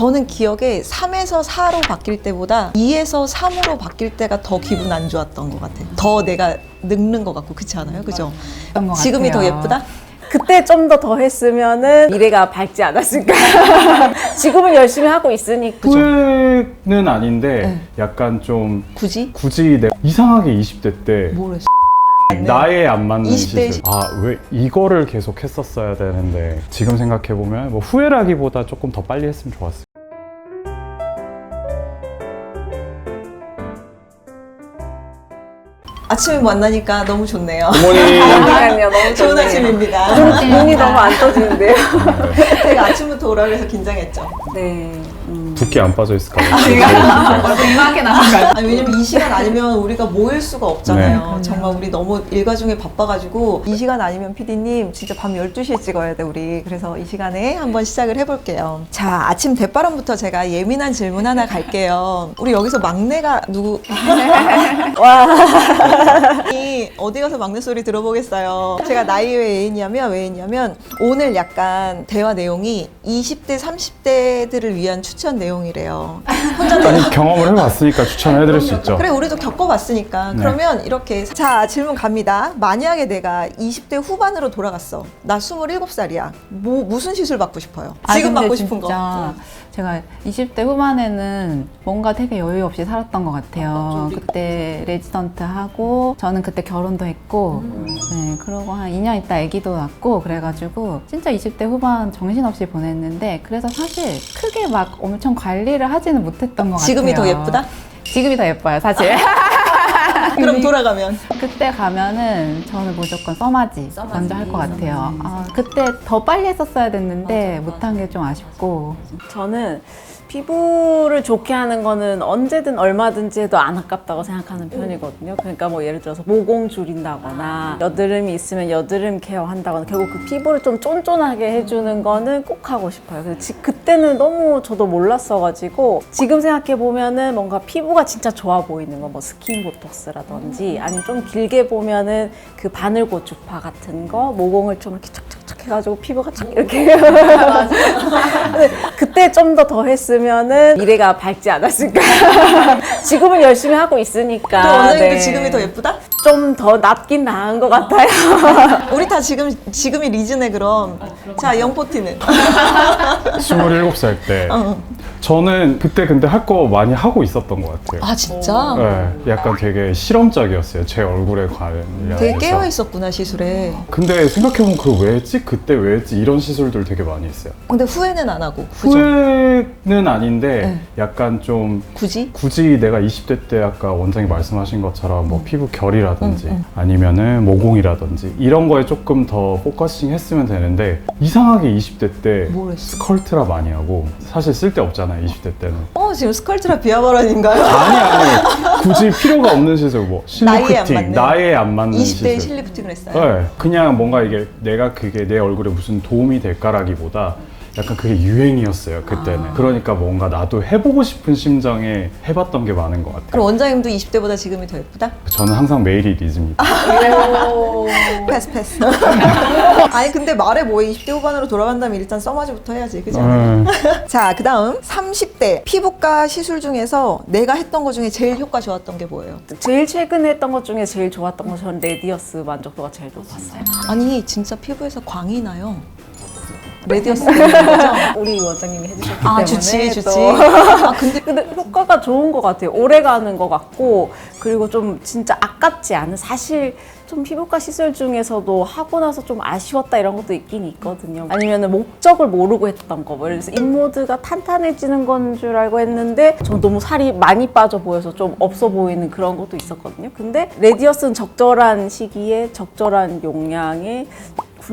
저는 기억에 3에서 4로 바뀔 때보다 2에서 3으로 바뀔 때가 더 기분 안 좋았던 것 같아요. 더 내가 늙는 것 같고 그렇지 않아요? 그죠? 그런 것 지금이 더 같아요. 예쁘다? 그때 좀 더 더 했으면은 미래가 밝지 않았을까. 지금은 열심히 하고 있으니까. 후회는 아닌데 네. 약간 좀 굳이? 굳이 내 이상하게 20대 때 뭘 했어? 나에 안 맞는 20대 시술. 아왜 이거를 계속 했었어야 되는데 지금 생각해 보면 뭐 후회라기보다 조금 더 빨리 했으면 좋았을. 아침에 만나니까 너무 좋네요. 어머니 그러니까요, 너무 좋은 좋네요. 아침입니다. 눈이 너무 안 떠지는데요. 제가 아침부터 오라 그래서 긴장했죠. 네. 음. 붓기 안 빠져 있을까 봐. 이만하게 나온가요? 아니 왜냐면 이 시간 아니면 우리가 모일 수가 없잖아요. 네. 정말 우리 너무 일과 중에 바빠가지고 이 시간 아니면 PD님 진짜 밤 12시에 찍어야 돼 우리. 그래서 이 시간에 한번 시작을 해볼게요. 자 아침 대바람부터 제가 예민한 질문 하나 갈게요. 우리 여기서 막내가 누구? 와. 이 어디 가서 막내 소리 들어보겠어요. 제가 나이 왜 애인이냐면 왜 애인이냐면 오늘 약간 대화 내용이 20대 30대들을 위한 추천 내용 이래요. 혼자 아니 경험을 해봤으니까 추천해드릴 수 있죠. 그래 우리도 겪어봤으니까. 네. 그러면 이렇게 자 질문 갑니다. 만약에 내가 20대 후반으로 돌아갔어. 나 27살이야. 뭐 무슨 시술 받고 싶어요? 아, 지금 근데 받고 싶은 거. 진짜 제가 20대 후반에는 뭔가 되게 여유 없이 살았던 것 같아요. 그때 레지던트 하고 저는 그때 결혼도 했고 네 그러고 한 2년 있다 아기도 낳고 그래가지고 진짜 20대 후반 정신없이 보냈는데 그래서 사실 크게 막 엄청 관리를 하지는 못했던 것 지금이 같아요. 더 예쁘다? 지금이 더 예뻐요 사실. 그럼 돌아가면 그때 가면은 저는 무조건 써마지, 먼저 할 것 같아요. 아, 그때 더 빨리 했었어야 됐는데 못한 게 좀 아쉽고 저는 피부를 좋게 하는 거는 언제든 얼마든지 해도 안 아깝다고 생각하는 편이거든요. 그러니까 뭐 예를 들어서 모공 줄인다거나 여드름이 있으면 여드름 케어한다거나 결국 그 피부를 좀 쫀쫀하게 해주는 거는 꼭 하고 싶어요. 근데 지- 그때는 너무 저도 몰랐어가지고 지금 생각해 보면은 뭔가 피부가 진짜 좋아 보이는 거 뭐 스킨 보톡스라든지 아니면 좀 길게 보면은 그 바늘고주파 같은 거 모공을 좀 이렇게 착착착 해가지고 피부가 착 이렇게. 근데 그때 좀 더 더 했으면 은 미래가 밝지 않았을까. 지금은 열심히 하고 있으니까. 또 원장님도 네. 지금이 더 예쁘다? 좀더 낫긴 나은 것 같아요. 우리 다 지금 지금이 리즈네 그럼 자 영포티는 27살 때 어. 저는 그때 근데 할 거 많이 하고 있었던 것 같아요. 아 진짜? 네, 약간 되게 실험적이었어요. 제 얼굴에 관련해서. 되게 깨어 있었구나 시술에 근데 생각해보면 그걸 왜 했지? 그때 왜 했지? 이런 시술들 되게 많이 했어요. 근데 후회는 안 하고 그죠? 후회 는 아닌데 네. 약간 좀 굳이? 굳이 내가 20대 때 아까 원장이 말씀하신 것처럼 뭐 피부 결이라든지 음, 음. 아니면은 모공이라든지 이런 거에 조금 더 포커싱 했으면 되는데 이상하게 20대 때 뭘 했어? 스컬트라 많이 하고 사실 쓸데 없잖아요 20대 때는 어 지금 스컬트라 비아바란인가요? 아니 아니 굳이 필요가 없는 시술 뭐 나이에 안 실리프팅 맞는. 나이에 안 맞는 20대에 시술 실리프팅을 했어요 네, 그냥 뭔가 이게 내가 그게 내 얼굴에 무슨 도움이 될까라기보다 약간 그게 유행이었어요 그때는 아. 그러니까 뭔가 나도 해보고 싶은 심정에 해봤던 게 많은 것 같아요 그럼 원장님도 20대보다 지금이 더 예쁘다? 저는 항상 매일이 리즈입니다 패스 패스. 아니 근데 말해 뭐해 20대 후반으로 돌아간다면 일단 써마지부터 해야지 그죠? 음, 자 그다음 30대 피부과 시술 중에서 내가 했던 것 중에 제일 효과 좋았던 게 뭐예요? 제일 최근에 했던 것 중에 제일 좋았던 건 저는 레디어스 만족도가 제일 높았어요. 아니 진짜 피부에서 광이 나요. 레디어스 때문인 거죠? 우리 원장님이 해주셨기 아 때문에 좋지 또. 좋지. 아 근데 근데 효과가 좋은 것 같아요. 오래 가는 것 같고 그리고 좀 진짜 아깝지 않은 사실 좀 피부과 시술 중에서도 하고 나서 좀 아쉬웠다 이런 것도 있긴 있거든요. 아니면 목적을 모르고 했던 거. 뭐 예를 들어서 잇모드가 탄탄해지는 건 줄 알고 했는데 저 너무 살이 많이 빠져 보여서 좀 없어 보이는 그런 것도 있었거든요. 근데 레디어스는 적절한 시기에 적절한 용량의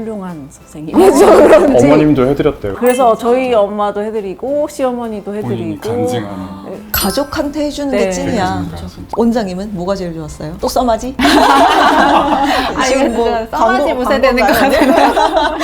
훌륭한 선생님이죠. 그런지. 어머님도 해드렸대요 그래서 저희 엄마도 해드리고 시어머니도 해드리고 가족한테 해주는 네. 게 찐이야. 원장님은 뭐가 제일 좋았어요? 또 써마지? 아 이거 뭐 진짜 써마지 광고- 무쇠되는 거? 같아요.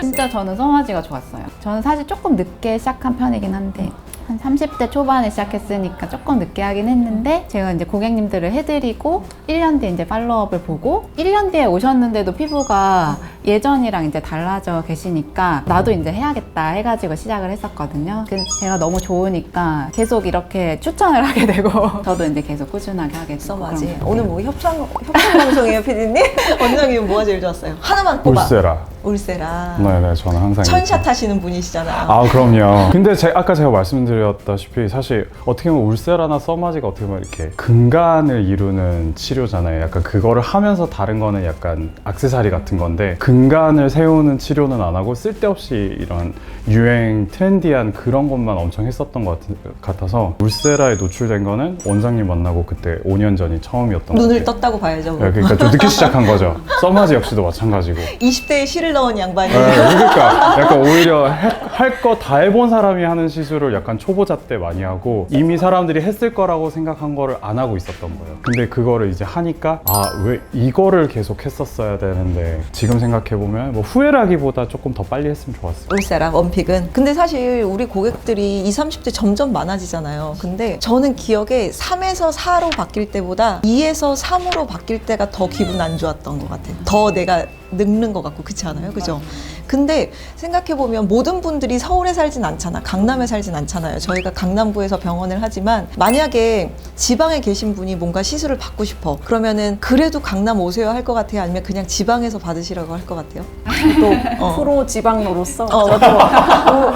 진짜 저는 써마지가 좋았어요. 저는 사실 조금 늦게 시작한 편이긴 한데 한 30대 초반에 시작했으니까 조금 늦게 하긴 했는데 제가 이제 고객님들을 해드리고 1년 뒤에 이제 팔로업을 보고 1년 뒤에 오셨는데도 피부가 예전이랑 이제 달라져 계시니까 나도 이제 해야겠다 해가지고 시작을 했었거든요. 근데 제가 너무 좋으니까 계속 이렇게 추천을 하게 되고 저도 이제 계속 꾸준하게 하게. 그런 거. 오늘 뭐 협상 협상 방송이에요, 피디님? 원장님 뭐가 제일 좋았어요? 하나만 뽑아. 울세라. 울세라. 네네, 저는 항상. 천샷 하시는 분이시잖아요. 아 그럼요. 근데 제, 아까 제가 말씀드렸다시피 사실 어떻게 보면 울세라나 써마지가 어떻게 보면 이렇게 근간을 이루는 치료잖아요. 약간 그거를 하면서 다른 거는 약간 악세사리 같은 건데 근간을 세우는 치료는 안 하고 쓸데없이 이런 유행 트렌디한 그런 것만 엄청 했었던 것 같, 같아서 울세라에 노출된 거는 원장님 만나고 그때 5년 전이 처음이었던 것 눈을 같아요. 떴다고 봐야죠. 네, 그러니까 좀 늦게 시작한 거죠. 써마지 역시도 마찬가지고. 20대에 실을 넣은 양반이. 네, 그러니까 약간 오히려 할 거 다 해본 사람이 하는 시술을 약간 초보자 때 많이 하고 이미 사람들이 했을 거라고 생각한 거를 안 하고 있었던 거예요. 근데 그거를 이제 하니까 아 왜 이거를 계속 했었어야 되는데 지금 생각해 보면 뭐 후회라기보다 조금 더 빨리 했으면 좋았어요. 울세라 원픽은. 근데 사실 우리 고객들이 20, 30대 점점 많아지잖아요. 근데 저는 기억에 3에서 4로 바뀔 때보다 2에서 3으로 바뀔 때가 더 기분 안 좋았던 것 같아요. 더 내가 늙는 것 같고 그렇지 않아요 그죠 근데 생각해보면 모든 분들이 서울에 살진 않잖아. 강남에 살진 않잖아요. 저희가 강남구에서 병원을 하지만 만약에 지방에 계신 분이 뭔가 시술을 받고 싶어. 그러면은 그래도 강남 오세요 할 것 같아요? 아니면 그냥 지방에서 받으시라고 할 것 같아요? 또 어. 프로 지방로로서? 어.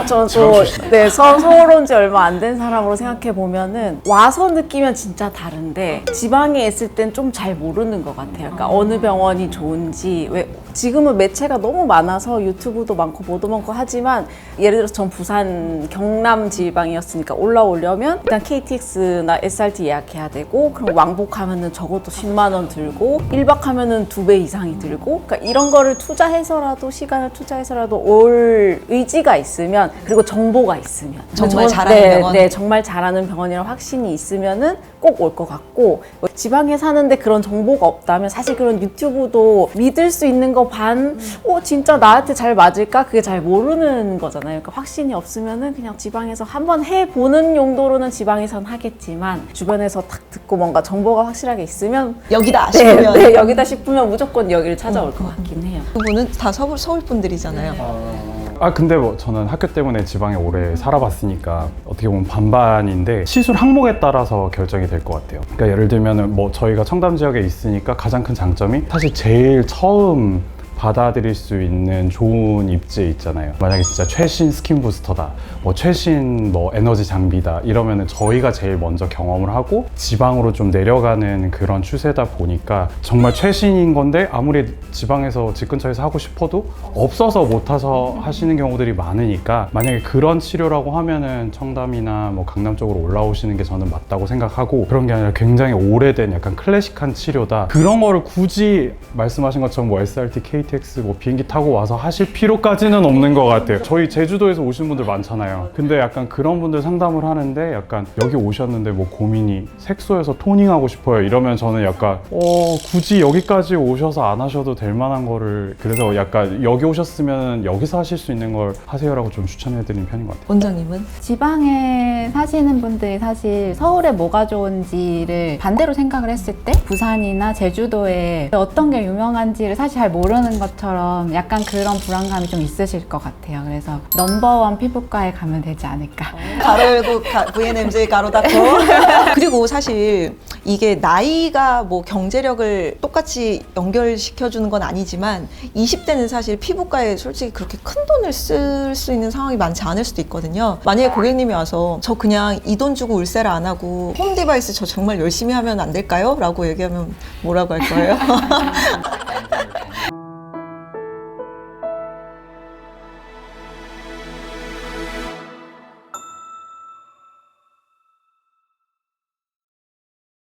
저도 저도 네 서, 서울 온 지 얼마 안 된 사람으로 생각해 보면은 와서 느끼면 진짜 다른데 지방에 있을 땐 좀 잘 모르는 것 같아요. 그러니까 어느 병원이 좋은지. 왜 지금은 매체가 너무 많아서 유 튜브도 많고 뭐도 많고 하지만 예를 들어서 전 부산 경남 지방이었으니까 올라오려면 일단 KTX나 SRT 예약해야 되고 그럼 왕복하면은 적어도 10만 원 들고 1박 하면은 두배 이상이 들고 그러니까 이런 거를 투자해서라도 시간을 투자해서라도 올 의지가 있으면 그리고 정보가 있으면 정말 잘하는 네, 병원. 네, 정말 잘하는 병원이라 확신이 있으면은 꼭 올 것 같고 뭐 지방에 사는데 그런 정보가 없다면 사실 그런 유튜브도 믿을 수 있는 거 반, 어 진짜 나한테 잘 맞을까 그게 잘 모르는 거잖아요. 그러니까 확신이 없으면은 그냥 지방에서 한번 해 보는 용도로는 지방에선 하겠지만 주변에서 탁 듣고 뭔가 정보가 확실하게 있으면 여기다 네, 싶으면 네, 여기다 싶으면 무조건 여기를 찾아올 것 같긴 해요. 두 분은 다 서울, 서울 분들이잖아요. 아 근데 뭐 저는 학교 때문에 지방에 오래 살아봤으니까 어떻게 보면 반반인데 시술 항목에 따라서 결정이 될 것 같아요. 그러니까 예를 들면은 뭐 저희가 청담 지역에 있으니까 가장 큰 장점이 사실 제일 처음 받아들일 수 있는 좋은 입지 있잖아요. 만약에 진짜 최신 스킨 부스터다, 뭐 최신 뭐 에너지 장비다 이러면은 저희가 제일 먼저 경험을 하고 지방으로 좀 내려가는 그런 추세다 보니까 정말 최신인 건데 아무리 지방에서 집 근처에서 하고 싶어도 없어서 못 타서 하시는 경우들이 많으니까 만약에 그런 치료라고 하면은 청담이나 뭐 강남 쪽으로 올라오시는 게 저는 맞다고 생각하고 그런 게 아니라 굉장히 오래된 약간 클래식한 치료다 그런 거를 굳이 말씀하신 것처럼 뭐 SRT, KTX 뭐 비행기 타고 와서 하실 필요까지는 없는 것 같아요. 저희 제주도에서 오신 분들 많잖아요. 근데 약간 그런 분들 상담을 하는데 약간 여기 오셨는데 뭐 고민이 색소에서 토닝하고 싶어요 이러면 저는 약간 어 굳이 여기까지 오셔서 안 하셔도 될 만한 거를 그래서 약간 여기 오셨으면 여기서 하실 수 있는 걸 하세요라고 좀 추천해드리는 편인 것 같아요. 원장님은 지방에 사시는 분들이 사실 서울에 뭐가 좋은지를 반대로 생각을 했을 때 부산이나 제주도에 어떤 게 유명한지를 사실 잘 모르는 것처럼 약간 그런 불안감이 좀 있으실 것 같아요. 그래서 넘버원 피부과에 가면 되지 않을까. 가로 열고 가, VNMJ 가로 닫고 그리고 사실 이게 나이가 뭐 경제력을 똑같이 연결시켜 주는 건 아니지만 20대는 사실 피부과에 솔직히 그렇게 큰 돈을 쓸 수 있는 상황이 많지 않을 수도 있거든요. 만약에 고객님이 와서 저 그냥 이 돈 주고 울세라 안 하고 홈 디바이스 저 정말 열심히 하면 안 될까요? 라고 얘기하면 뭐라고 할 거예요?